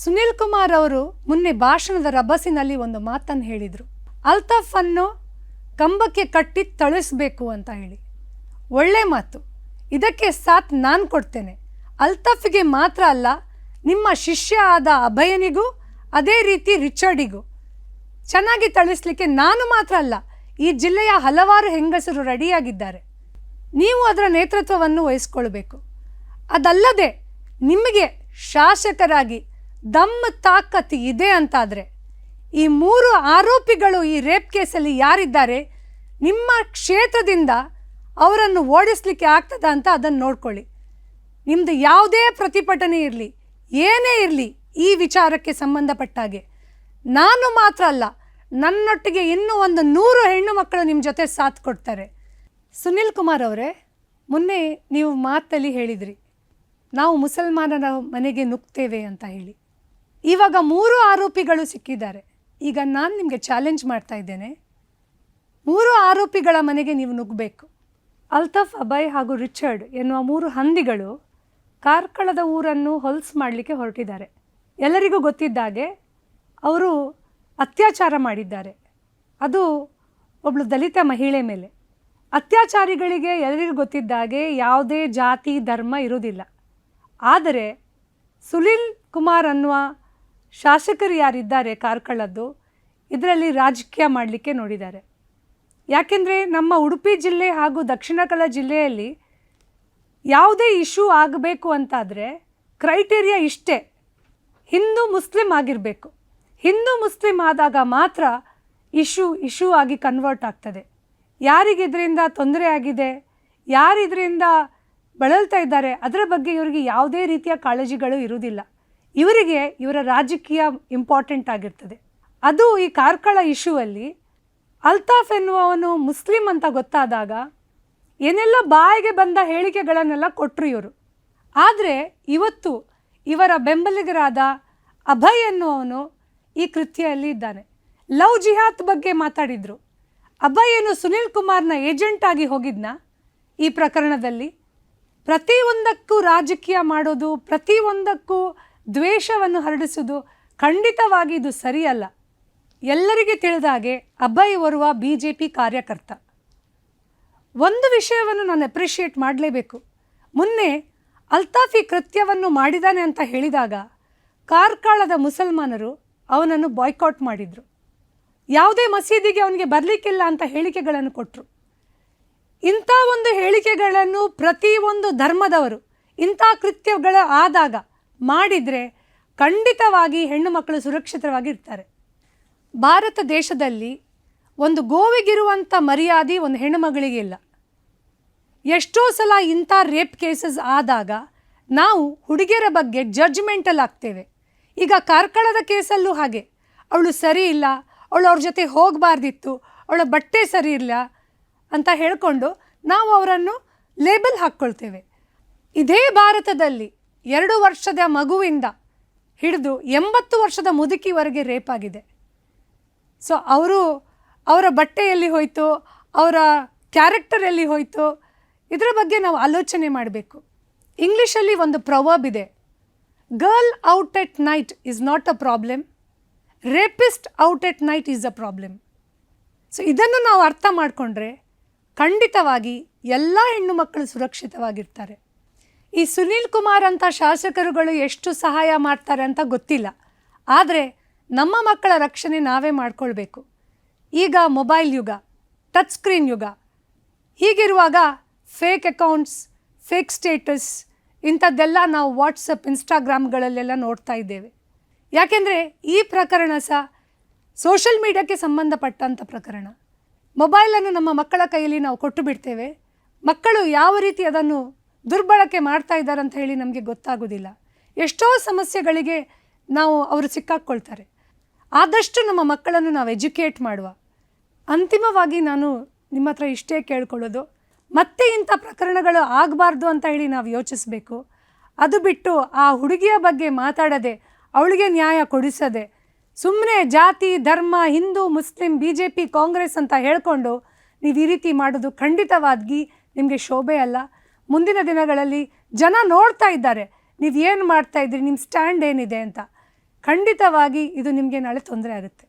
ಸುನಿಲ್ ಕುಮಾರ್ ಅವರು ಮೊನ್ನೆ ಭಾಷಣದ ರಭಸಿನಲ್ಲಿ ಒಂದು ಮಾತನ್ನು ಹೇಳಿದರು. ಅಲ್ತಾಫ್ ಅನ್ನು ಕಂಬಕ್ಕೆ ಕಟ್ಟಿ ತಳಿಸ್ಬೇಕು ಅಂತ ಹೇಳಿ. ಒಳ್ಳೆ ಮಾತು. ಇದಕ್ಕೆ ಸಾಥ್ ನಾನು ಕೊಡ್ತೇನೆ. ಅಲ್ತಾಫಿಗೆ ಮಾತ್ರ ಅಲ್ಲ, ನಿಮ್ಮ ಶಿಷ್ಯ ಆದ ಅಭಯನಿಗೂ, ಅದೇ ರೀತಿ ರಿಚರ್ಡಿಗೂ. ಚೆನ್ನಾಗಿ ತಳಿಸ್ಲಿಕ್ಕೆ ನಾನು ಮಾತ್ರ ಅಲ್ಲ, ಈ ಜಿಲ್ಲೆಯ ಹಲವಾರು ಹೆಂಗಸರು ರೆಡಿಯಾಗಿದ್ದಾರೆ. ನೀವು ಅದರ ನೇತೃತ್ವವನ್ನು ವಹಿಸ್ಕೊಳ್ಬೇಕು. ಅದಲ್ಲದೆ, ನಿಮಗೆ ಶಾಸಕರಾಗಿ ದಮ್ ತಾಕತ್ ಇದೆ ಅಂತಾದರೆ, ಈ ಮೂರು ಆರೋಪಿಗಳು ಈ ರೇಪ್ ಕೇಸಲ್ಲಿ ಯಾರಿದ್ದಾರೆ, ನಿಮ್ಮ ಕ್ಷೇತ್ರದಿಂದ ಅವರನ್ನು ಓಡಿಸ್ಲಿಕ್ಕೆ ಆಗ್ತದ ಅಂತ ಅದನ್ನು ನೋಡ್ಕೊಳ್ಳಿ. ನಿಮ್ಮದು ಯಾವುದೇ ಪ್ರತಿಭಟನೆ ಇರಲಿ, ಏನೇ ಇರಲಿ ಈ ವಿಚಾರಕ್ಕೆ ಸಂಬಂಧಪಟ್ಟಾಗೆ ನಾನು ಮಾತ್ರ ಅಲ್ಲ, ನನ್ನೊಟ್ಟಿಗೆ ಇನ್ನೂ ಒಂದು ನೂರು ಹೆಣ್ಣು ಮಕ್ಕಳು ನಿಮ್ಮ ಜೊತೆ ಸಾಥ್ ಕೊಡ್ತಾರೆ. ಸುನಿಲ್ ಕುಮಾರ್ ಅವರೇ, ಮೊನ್ನೆ ನೀವು ಮಾತಲ್ಲಿ ಹೇಳಿದ್ರಿ, ನಾವು ಮುಸಲ್ಮಾನರ ಮನೆಗೆ ನುಗ್ತೇವೆ ಅಂತ ಹೇಳಿ. ಇವಾಗ ಮೂರು ಆರೋಪಿಗಳು ಸಿಕ್ಕಿದ್ದಾರೆ. ಈಗ ನಾನು ನಿಮಗೆ ಚಾಲೆಂಜ್ ಮಾಡ್ತಾ ಇದ್ದೇನೆ. ಮೂರು ಆರೋಪಿಗಳ ಮನೆಗೆ ನೀವು ನುಗ್ಗಬೇಕು ಅಲ್ತಫ್, ಅಭಯ್ ಹಾಗೂ ರಿಚರ್ಡ್ ಎನ್ನುವ ಮೂರು ಹಂದಿಗಳು ಕಾರ್ಕಳದ ಊರನ್ನು ಹೊಲ್ಸ್ ಮಾಡಲಿಕ್ಕೆ ಹೊರಟಿದ್ದಾರೆ. ಎಲ್ಲರಿಗೂ ಗೊತ್ತಿದ್ದಾಗೆ ಅವರು ಅತ್ಯಾಚಾರ ಮಾಡಿದ್ದಾರೆ. ಅದು ಒಬ್ಬಳು ದಲಿತ ಮಹಿಳೆ ಮೇಲೆ. ಅತ್ಯಾಚಾರಿಗಳಿಗೆ ಎಲ್ಲರಿಗೂ ಗೊತ್ತಿದ್ದಾಗೆ ಯಾವುದೇ ಜಾತಿ, ಧರ್ಮ ಇರೋದಿಲ್ಲ ಆದರೆ ಸುನಿಲ್ ಕುಮಾರ್ ಅನ್ನುವ ಶಾಸಕರು ಯಾರಿದ್ದಾರೆ ಕಾರ್ಕಳದ್ದು, ಇದರಲ್ಲಿ ರಾಜಕೀಯ ಮಾಡಲಿಕ್ಕೆ ನೋಡಿದ್ದಾರೆ. ಯಾಕೆಂದರೆ ನಮ್ಮ ಉಡುಪಿ ಜಿಲ್ಲೆ ಹಾಗೂ ದಕ್ಷಿಣ ಕನ್ನಡ ಜಿಲ್ಲೆಯಲ್ಲಿ ಯಾವುದೇ ಇಶ್ಯೂ ಆಗಬೇಕು ಅಂತಾದರೆ ಕ್ರೈಟೇರಿಯಾ ಇಷ್ಟೇ. ಹಿಂದೂ ಮುಸ್ಲಿಂ ಆಗಿರಬೇಕು. ಹಿಂದೂ ಮುಸ್ಲಿಂ ಆದಾಗ ಮಾತ್ರ ಇಶ್ಯೂ ಇಶ್ಯೂ ಆಗಿ ಕನ್ವರ್ಟ್ ಆಗ್ತದೆ. ಯಾರಿಗೆ ಇದರಿಂದ ತೊಂದರೆ ಆಗಿದೆ, ಯಾರಿದರಿಂದ ಬಳಲ್ತಾ ಇದ್ದಾರೆ, ಅದರ ಬಗ್ಗೆ ಇವರಿಗೆ ಯಾವುದೇ ರೀತಿಯ ಕಾಳಜಿಗಳು ಇರುವುದಿಲ್ಲ. ಇವರಿಗೆ ಇವರ ರಾಜಕೀಯ ಇಂಪಾರ್ಟೆಂಟ್ ಆಗಿರ್ತದೆ. ಅದು ಈ ಕಾರ್ಕಳ ಇಶ್ಯೂ ಅಲ್ಲಿ ಅಲ್ತಾಫ್ ಎನ್ನುವವನು ಮುಸ್ಲಿಂ ಅಂತ ಗೊತ್ತಾದಾಗ ಏನೆಲ್ಲ ಬಾಯಿಗೆ ಬಂದ ಹೇಳಿಕೆಗಳನ್ನೆಲ್ಲ ಕೊಟ್ಟರು ಇವರು. ಆದರೆ ಇವತ್ತು ಇವರ ಬೆಂಬಲಿಗರಾದ ಅಭಯ್ ಎನ್ನುವವನು ಈ ಕೃತ್ಯದಲ್ಲಿ ಇದ್ದಾನೆ. ಲವ್ ಜಿಹಾದ್ ಬಗ್ಗೆ ಮಾತಾಡಿದರು. ಅಭಯ್ ಏನು ಸುನಿಲ್ ಕುಮಾರ್ನ ಏಜೆಂಟ್ ಆಗಿ ಹೋಗಿದ್ನ? ಈ ಪ್ರಕರಣದಲ್ಲಿ ಪ್ರತಿಯೊಂದಕ್ಕೂ ರಾಜಕೀಯ ಮಾಡೋದು, ಪ್ರತಿಯೊಂದಕ್ಕೂ ದ್ವೇಷವನ್ನು ಹರಡಿಸುವುದು ಖಂಡಿತವಾಗಿ ಇದು ಸರಿಯಲ್ಲ. ಎಲ್ಲರಿಗೆ ತಿಳಿದ ಹಾಗೆ ಅಭಯ್ ಓರ್ವ ಬಿ ಜೆ ಪಿ ಕಾರ್ಯಕರ್ತ. ಒಂದು ವಿಷಯವನ್ನು ನಾನು ಅಪ್ರಿಷಿಯೇಟ್ ಮಾಡಲೇಬೇಕು. ಮೊನ್ನೆ ಅಲ್ತಾಫಿ ಕೃತ್ಯವನ್ನು ಮಾಡಿದಾನೆ ಅಂತ ಹೇಳಿದಾಗ ಕಾರ್ಕಳದ ಮುಸಲ್ಮಾನರು ಅವನನ್ನು ಬಾಯ್ಕಾಟ್ ಮಾಡಿದರು. ಯಾವುದೇ ಮಸೀದಿಗೆ ಅವನಿಗೆ ಬರಲಿಕ್ಕಿಲ್ಲ ಅಂತ ಹೇಳಿಕೆಗಳನ್ನು ಕೊಟ್ಟರು ಇಂಥ ಒಂದು ಹೇಳಿಕೆಗಳನ್ನು ಪ್ರತಿಯೊಂದು ಧರ್ಮದವರು, ಇಂಥ ಕೃತ್ಯಗಳ ಆದಾಗ ಮಾಡಿದರೆ ಖಂಡಿತವಾಗಿ ಹೆಣ್ಣು ಮಕ್ಕಳು ಸುರಕ್ಷಿತವಾಗಿ ಇರ್ತಾರೆ. ಭಾರತ ದೇಶದಲ್ಲಿ ಒಂದು ಗೋವಿಗಿರುವಂಥ ಮರ್ಯಾದೆ ಒಂದು ಹೆಣ್ಣು ಮಗಳಿಗೆ ಇಲ್ಲ. ಎಷ್ಟೋ ಸಲ ಇಂಥ ರೇಪ್ ಕೇಸಸ್ ಆದಾಗ ನಾವು ಹುಡುಗಿಯರ ಬಗ್ಗೆ ಜಡ್ಜ್ಮೆಂಟಲ್ಲಿ ಆಗ್ತೇವೆ. ಈಗ ಕಾರ್ಕಳದ ಕೇಸಲ್ಲೂ ಹಾಗೆ. ಅವಳು ಸರಿ ಇಲ್ಲ, ಅವಳು ಅವ್ರ ಜೊತೆ ಹೋಗಬಾರ್ದಿತ್ತು, ಅವಳ ಬಟ್ಟೆ ಸರಿ ಇಲ್ಲ ಅಂತ ಹೇಳಿಕೊಂಡು ನಾವು ಅವರನ್ನು ಲೇಬಲ್ ಹಾಕ್ಕೊಳ್ತೇವೆ. ಇದೇ ಭಾರತದಲ್ಲಿ ಎರಡು ವರ್ಷದ ಮಗುವಿಂದ ಹಿಡಿದು ಎಂಬತ್ತು ವರ್ಷದ ಮುದುಕಿವರೆಗೆ ರೇಪ್ ಆಗಿದೆ. ಸೊ ಅವರು ಅವರ ಬಟ್ಟೆಯಲ್ಲಿ ಹೋಯಿತು, ಅವರ ಕ್ಯಾರೆಕ್ಟರ್ ಎಲ್ಲಿ ಹೋಯಿತು, ಇದರ ಬಗ್ಗೆ ನಾವು ಆಲೋಚನೆ ಮಾಡಬೇಕು. ಇಂಗ್ಲೀಷಲ್ಲಿ ಒಂದು ಪ್ರವರ್ಬ್ ಇದೆ. Girl out at night is not a problem rapist out at night is a problem so ಇದನ್ನು ನಾವು ಅರ್ಥ ಮಾಡಿಕೊಂಡ್ರೆ ಖಂಡಿತವಾಗಿ ಎಲ್ಲ ಹೆಣ್ಣು ಮಕ್ಕಳು ಸುರಕ್ಷಿತವಾಗಿರ್ತಾರೆ. ಈ ಸುನೀಲ್ ಕುಮಾರ್ ಅಂತ ಶಾಸಕರುಗಳು ಎಷ್ಟು ಸಹಾಯ ಮಾಡ್ತಾರೆ ಅಂತ ಗೊತ್ತಿಲ್ಲ. ಆದರೆ ನಮ್ಮ ಮಕ್ಕಳ ರಕ್ಷಣೆ ನಾವೇ ಮಾಡಿಕೊಳ್ಬೇಕು. ಈಗ ಮೊಬೈಲ್ ಯುಗ, ಟಚ್ ಸ್ಕ್ರೀನ್ ಯುಗ. ಹೀಗಿರುವಾಗ ಫೇಕ್ ಅಕೌಂಟ್ಸ್, ಫೇಕ್ ಸ್ಟೇಟಸ್ ಇಂಥದ್ದೆಲ್ಲ ನಾವು ವಾಟ್ಸಪ್, ಇನ್ಸ್ಟಾಗ್ರಾಮ್ಗಳಲ್ಲೆಲ್ಲ ನೋಡ್ತಾ ಇದ್ದೇವೆ. ಯಾಕೆಂದರೆ ಈ ಪ್ರಕರಣ ಸಹ ಸೋಷಲ್ ಮೀಡಿಯಾಕ್ಕೆ ಸಂಬಂಧಪಟ್ಟಂಥ ಪ್ರಕರಣ. ಮೊಬೈಲನ್ನು ನಮ್ಮ ಮಕ್ಕಳ ಕೈಯಲ್ಲಿ ನಾವು ಕೊಟ್ಟು ಬಿಡ್ತೇವೆ. ಮಕ್ಕಳು ಯಾವ ರೀತಿ ಅದನ್ನು ದುರ್ಬಳಕೆ ಮಾಡ್ತಾ ಇದ್ದಾರೆ ಅಂತ ಹೇಳಿ ನಮಗೆ ಗೊತ್ತಾಗೋದಿಲ್ಲ. ಎಷ್ಟೋ ಸಮಸ್ಯೆಗಳಿಗೆ ನಾವು ಅವರು ಸಿಕ್ಕಾಕ್ಕೊಳ್ತಾರೆ. ಆದಷ್ಟು ನಮ್ಮ ಮಕ್ಕಳನ್ನು ನಾವು ಎಜುಕೇಟ್ ಮಾಡುವ. ಅಂತಿಮವಾಗಿ ನಾನು ನಿಮ್ಮ ಹತ್ರ ಇಷ್ಟೇ ಕೇಳ್ಕೊಳ್ಳೋದು, ಮತ್ತೆ ಇಂಥ ಪ್ರಕರಣಗಳು ಆಗಬಾರ್ದು ಅಂತ ಹೇಳಿ ನಾವು ಯೋಚಿಸಬೇಕು. ಅದು ಬಿಟ್ಟು ಆ ಹುಡುಗಿಯ ಬಗ್ಗೆ ಮಾತಾಡದೆ, ಅವಳಿಗೆ ನ್ಯಾಯ ಕೊಡಿಸದೆ ಸುಮ್ಮನೆ ಜಾತಿ, ಧರ್ಮ, Hindu, Muslim B J P Congress ಅಂತ ಹೇಳ್ಕೊಂಡು ನೀವು ಈ ರೀತಿ ಮಾಡೋದು ಖಂಡಿತವಾಗಿ ನಿಮಗೆ ಶೋಭೆ ಅಲ್ಲ. ಮುಂದಿನ ದಿನಗಳಲ್ಲಿ ಜನ ನೋಡ್ತಾ ಇದ್ದಾರೆ. ನೀವು ಏನು ಮಾಡ್ತಾ ಇದ್ರಿ ನಿಮ್ಮ ಸ್ಟ್ಯಾಂಡ್ ಏನಿದೆ ಅಂತ. ಖಂಡಿತವಾಗಿ ಇದು ನಿಮಗೆ ನಾಳೆ ತೊಂದರೆ ಆಗುತ್ತೆ.